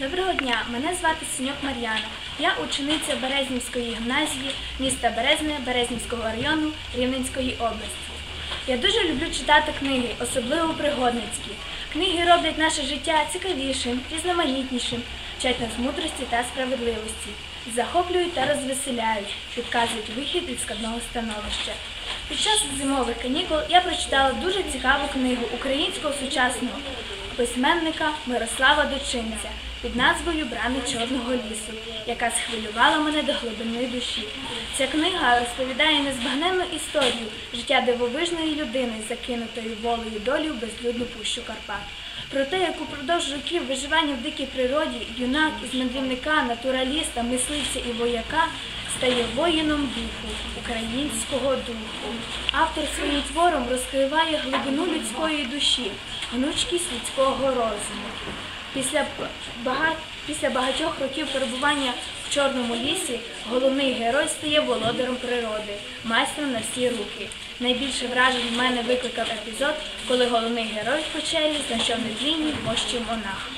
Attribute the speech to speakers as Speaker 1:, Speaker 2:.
Speaker 1: Доброго дня, мене звати Синьок Мар'яна. Я учениця Березнівської гімназії міста Березне Березнівського району Рівненської області. Я дуже люблю читати книги, особливо пригодницькі. Книги роблять наше життя цікавішим, різноманітнішим, вчать нас мудрості та справедливості, захоплюють та розвеселяють, підказують вихід із складного становища. Під час зимових канікул я прочитала дуже цікаву книгу українського сучасного письменника Мирослава Дочинця під назвою Брани Чорного лісу, яка схвилювала мене до глибини душі. Ця книга розповідає незбагненну історію життя дивовижної людини, закинутої волею долі в безлюдну пущу Карпат. Про те, як упродовж років виживання в дикій природі юнак із мандрівника, натураліста, мисливця і вояка стає воїном духу, українського духу. Автор своїм твором розкриває глибину людської душі, гнучкість людського розуму. Після, бага... Після багатьох років перебування в Чорному лісі головний герой стає володарем природи, майстром на всі руки. Найбільше вражень в мене викликав епізод, коли головний герой в печері знайшов нетлінні мощі монах.